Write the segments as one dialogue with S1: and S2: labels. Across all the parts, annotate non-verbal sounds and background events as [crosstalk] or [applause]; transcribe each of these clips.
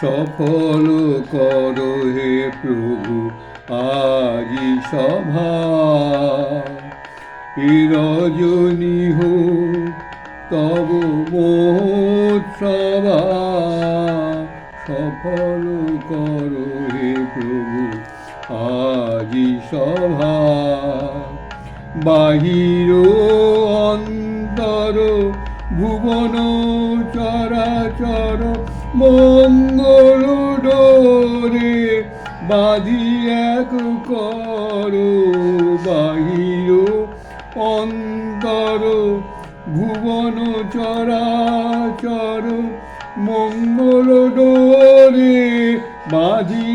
S1: সফল করো হে প্রভু, আজি সভা। রজনী হোক, তব মহোৎসবা। সফল করো হে প্রভু, আজি সভা। বাহির অন্তর ভুবন মঙ্গল ডোরে বাঁধি এক করো, বাহির অন্তর ভুবন চরাচর। মঙ্গল ডোরে বাঁধি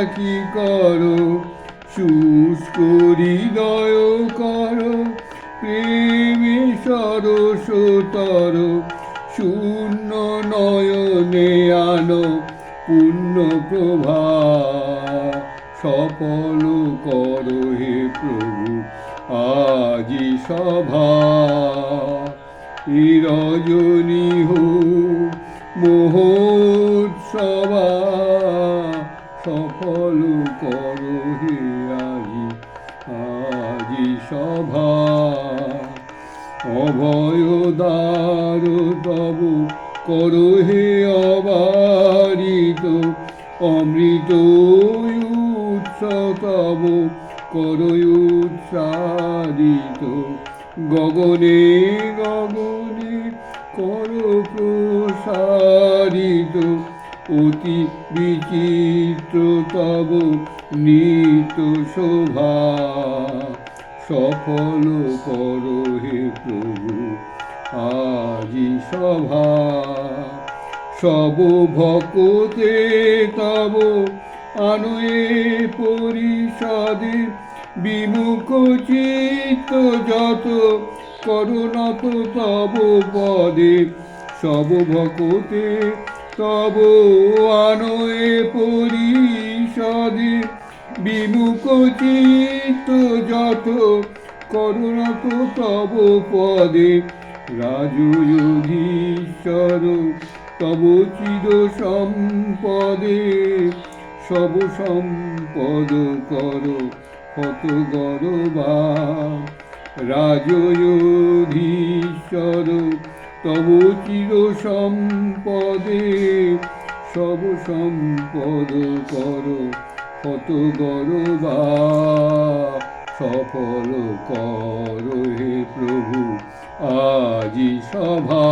S1: একই করো, শুষ্ক হৃদয় কর, প্রেমে সরসতর। শূন্য নয়নে আনো পূর্ণ প্রভা সফল করো হে প্রভু, আজি সভা। এ রজনী হো মহোৎসবা, সফল করো হে আজি আজি সভা। অভয় দ্বার তব করো হে অবারিত, অমৃত উৎস তব করো উৎসারিত। গগনে গগনে করো প্রসারিত, অতি বিচিত্র তব নিত শোভা। সফল করো হে প্রভু, আজি সভা। সব ভকতে তব আনয়ে পরিষদে বিমুখ চিত্ত যত করুণত তব পদে। সব ভকতে তব আনয়ে পরিষদে বিমুখ চিত্ত যত করুণত তব পদে। রাজুযুধীশ্বর তব চির সম্পদে। সব সম্পদ কর কত গরবা রাজয়োধীশ্বর তব চির সম্পদে। সব সম্পদ কর কত গরবা, সফল কর হে প্রভু। আজি সভা,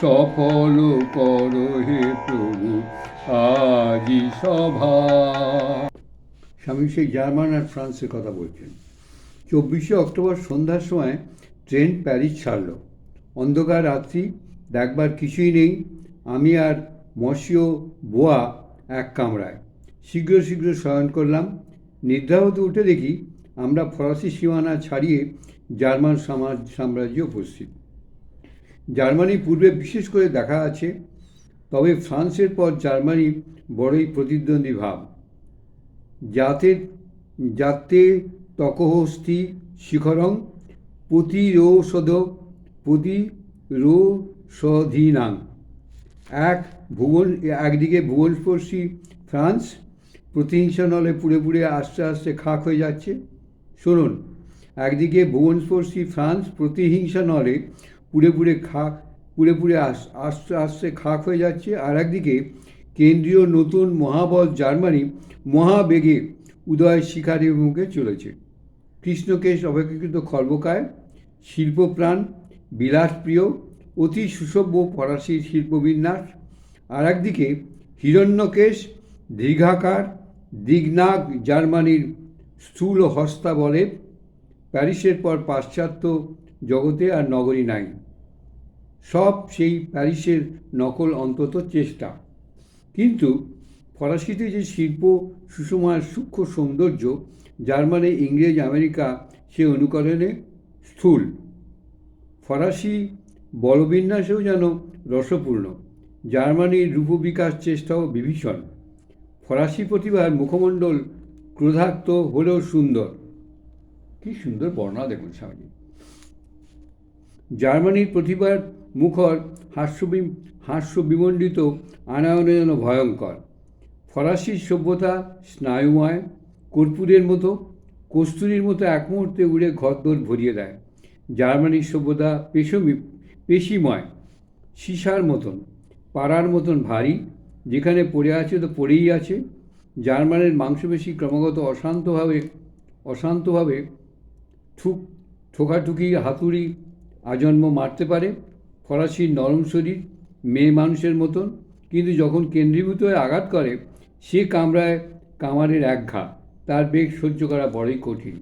S1: সফল কর হে প্রভু। আজি সভা। স্বামী সেই জার্মান আর ফ্রান্সের কথা বলছেন। চব্বিশে অক্টোবর সন্ধ্যার সময় ট্রেন প্যারিস ছাড়ল। অন্ধকার রাত্রি, দেখবার কিছুই নেই। আমি আর মসিও বোয়া এক কামরায়। শীঘ্র শীঘ্র শয়ন করলাম। নিদ্রা হতে উঠে দেখি আমরা ফরাসি সীমানা ছাড়িয়ে জার্মান সমাজ সাম্রাজ্য উপস্থিত। জার্মানি পূর্বে বিশেষ করে দেখা আছে, তবে ফ্রান্সের পর জার্মানি বড়ই প্রতিদ্বন্দ্বী ভাব। যাতে যাতে তকহস্তি শিখরং প্রতিরোষদ প্রতিরোষধীনাং। এক ভুবন একদিকে ভুবনস্পর্শী ফ্রান্স প্রতিহিংসা নলে পুড়ে পুড়ে আস্তে আস্তে খাক হয়ে যাচ্ছে। শুনুন, একদিকে ভুবনস্পর্শী ফ্রান্স প্রতিহিংসা নলে পুড়ে পুড়ে খাক, পুড়ে পুড়ে আস, আস্তে আস্তে খাক হয়ে যাচ্ছে, আর একদিকে কেন্দ্রীয় নতুন মহাবল জার্মানি মহাবেগে উদয় শিকারের মুখে চলেছে। কৃষ্ণকেশ অপেক্ষাকৃত খর্বকায়, শিল্পপ্রাণ, বিলাসপ্রিয়, অতি সুসভ্য ফরাসি শিল্পবিন্যাস, আর একদিকে হিরণ্যকেশ দীর্ঘাকার দিগনাগ জার্মানির স্থূল হস্তা বলে, প্যারিসের পর পাশ্চাত্য জগতে আর নগরী নাই। সব সেই প্যারিসের নকল অন্তত চেষ্টা। কিন্তু ফরাসিতে যে শিল্প সুষমার সূক্ষ্ম সৌন্দর্য, জার্মানি, ইংরেজ, আমেরিকা সে অনুকরণে স্থূল। ফরাসি বলবিন্যাসেও যেন রসপূর্ণ। জার্মানির রূপবিকাশ চেষ্টাও বিভীষণ। ফরাসি প্রতিভার মুখমণ্ডল ক্রোধাক্ত হলেও সুন্দর। কি সুন্দর বর্ণনা দেখুন স্বামীজি। জার্মানির প্রতিভার মুখর হাস্যবি হাস্য বিমণ্ডিত আনায়নে যেন ভয়ঙ্কর। ফরাসির সভ্যতা স্নায়ুময়, কর্পূরের মতো, কস্তুরির মতো এক মুহূর্তে উড়ে ঘরদোর ভরিয়ে দেয়। জার্মানির সভ্যতা পেশমি, পেশিময়, সীসার মতন, পাড়ার মতন ভারী যেখানে পড়ে আছে তো পড়েই আছে। জার্মানের মাংসপেশি ক্রমাগত অশান্তভাবে অশান্তভাবে ঠুক, ঠোকাঠুকি, হাতুড়ি আজন্ম মারতে পারে। ফরাসির নরম শরীর, মেয়ে মানুষের মতন। কিন্তু যখন কেন্দ্রীভূত হয়ে আঘাত করে, সে কামড়ায় কামারের এক ঘা। তার বেগ সহ্য করা বড়ই কঠিন।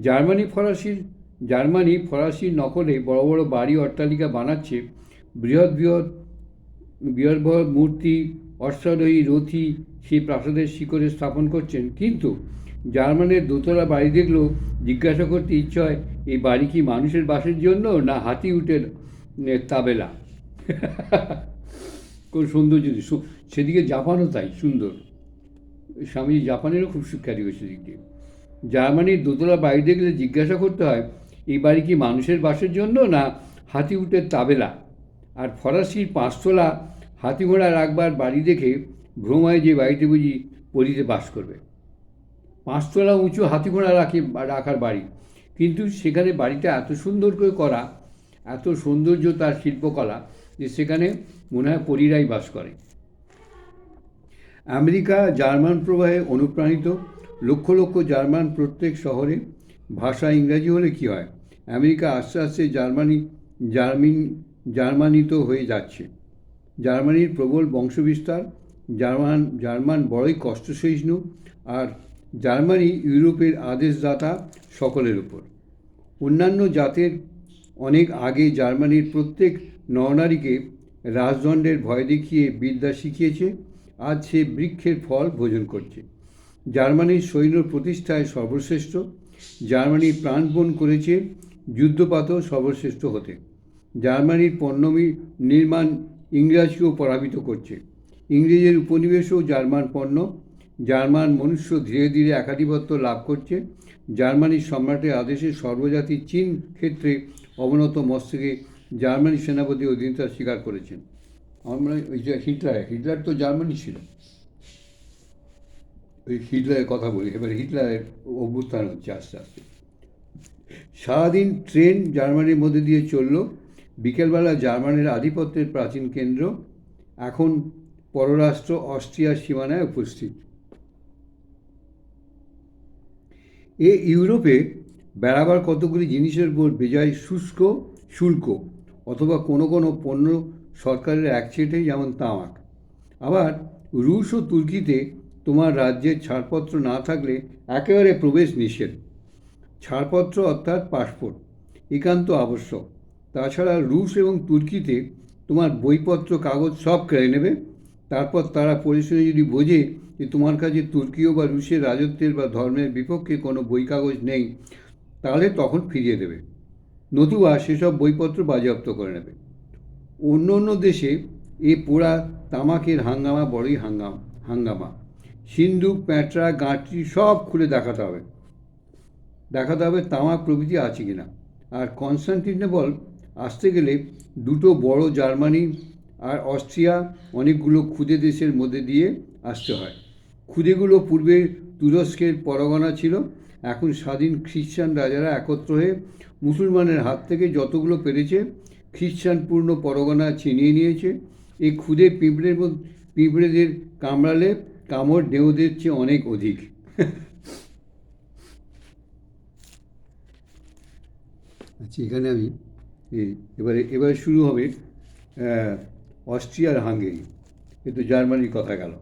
S1: জার্মানি ফরাসির জার্মানি ফরাসির নকলে বড় বড় বাড়ি অট্টালিকা বানাচ্ছে বৃহৎ বৃহৎ বৃহৎ মূর্তি অশ্বারোহী রথী সেই প্রাসাদের শিখরে স্থাপন করছেন। কিন্তু জার্মানের দোতলা বাড়ি দেখলেও জিজ্ঞাসা করতে ইচ্ছে হয়, এই বাড়ি কি মানুষের বাসের জন্য না হাতি উটের তাবেলা? [laughs] কোন সুন্দর জিনিস। সেদিকে জাপানও তাই, সুন্দর। স্বামীজি জাপানেরও খুব সুখ্যাতি হয়েছে দিক দিয়ে। জার্মানির দোতলা বাড়ি দেখলে জিজ্ঞাসা করতে হয়, এই বাড়ি কি মানুষের বাসের জন্য না হাতি উটের তাবেলা? আর ফরাসির পাঁচতলা হাতি ঘোড়া রাখবার বাড়ি দেখে ভ্রমায় যে বাড়িতে বুঝি পরিতে বাস করবে। পাঁচতলা উঁচু হাতি ঘোড়া রাখে, রাখার বাড়ি। কিন্তু সেখানে বাড়িটা এত সুন্দর করে করা, এত সৌন্দর্য তার শিল্পকলা যে সেখানে মনে হয় পরীরাই বাস করে। আমেরিকা জার্মান প্রবাহে অনুপ্রাণিত, লক্ষ লক্ষ জার্মান প্রত্যেক শহরে ভাষা ইংরাজি হলে কি হয়? আমেরিকা আস্তে আস্তে জার্মানি, জার্মিন জার্মানিত হয়ে যাচ্ছে। জার্মানির প্রবল বংশবিস্তার, জার্মান জার্মান বড়ই কষ্টসহিষ্ণু আর জার্মানি ইউরোপের আদেশদাতা সকলের উপর। অন্যান্য জাতের অনেক আগে জার্মানির প্রত্যেক নরনারীকে রাজদণ্ডের ভয় দেখিয়ে বিদ্যা শিখিয়েছে, আজ সে বৃক্ষের ফল ভোজন করছে। জার্মানির সৈন্য প্রতিষ্ঠায় সর্বশ্রেষ্ঠ, জার্মানি প্রাণপণ করেছে, যুদ্ধপাতও সর্বশ্রেষ্ঠ হতে। জার্মানির পণ্য নির্মাণ ইংরাজকেও পরাজিত করছে। ইংরেজের উপনিবেশও জার্মান পণ্য। জার্মান মনুষ্য ধীরে ধীরে একাধিপত্য লাভ করছে। জার্মানির সম্রাটের আদেশে সর্বজাতি চীন ক্ষেত্রে অবনত মস্তকে জার্মানি সেনাপতি অধীনতা স্বীকার করেছেন। আমরা ওই যে হিটলার হিটলার তো জার্মানি ছিল। ওই হিটলারের কথা বলি, এবার হিটলারের অভ্যুত্থান হচ্ছে আস্তে আস্তে। সারাদিন ট্রেন জার্মানির মধ্যে দিয়ে চলল। বিকেলবেলা জার্মানির আধিপত্যের প্রাচীন কেন্দ্র, এখন পররাষ্ট্র অস্ট্রিয়ার সীমানায় উপস্থিত। এ ইউরোপে বেড়াবার কতগুলি জিনিসের উপর বেজায় শুষ্ক, শুল্ক, অথবা কোনো কোনো পণ্য সরকারের একচেটে যেমন তামাক। আবার রুশ ও তুর্কিতে তোমার রাজ্যের ছাড়পত্র না থাকলে একেবারে প্রবেশ নিষেধ। ছাড়পত্র অর্থাৎ পাসপোর্ট, একান্ত আবশ্যক। তাছাড়া রুশ এবং তুর্কিতে তোমার বইপত্র, কাগজ সব কেড়ে নেবে। তারপর তারা পরিশুনে যদি বোঝে যে তোমার কাছে তুর্কীয় বা রুশের রাজত্বের বা ধর্মের বিপক্ষে কোনো বই কাগজ নেই, তাহলে তখন ফিরিয়ে দেবে। নতুবা সেসব বইপত্র বাজেয়াপ্ত করে নেবে। অন্য অন্য দেশে এ পোড়া তামাকের হাঙ্গামা বড়ই হাঙ্গাম, হাঙ্গামা। সিন্ধুক, প্যাঁটরা, গাঁটরি সব খুলে দেখাতে হবে। দেখাতে হবে তামাক প্রভৃতি আছে কিনা। আর কনস্টান্টিনেবল আসতে গেলে দুটো বড় জার্মানি আর অস্ট্রিয়া অনেকগুলো ক্ষুদে দেশের মধ্যে দিয়ে আসতে হয়। ক্ষুদেগুলো পূর্বে তুরস্কের পরগনা ছিল, এখন স্বাধীন খ্রিস্টান রাজারা একত্র হয়ে মুসলমানের হাত থেকে যতগুলো পেরেছে খ্রিস্টানপূর্ণ পরগনা ছিনিয়ে নিয়েছে। এই ক্ষুদে পিঁপড়ের পিঁপড়েদের কামড়ালে কামড় ডেউদের চেয়ে অনেক অধিক। আচ্ছা এখানে আমি এবারে এবারে শুরু হবে অস্ট্রিয়ার হাঙ্গেরি। কিন্তু জার্মানির কথা গেল।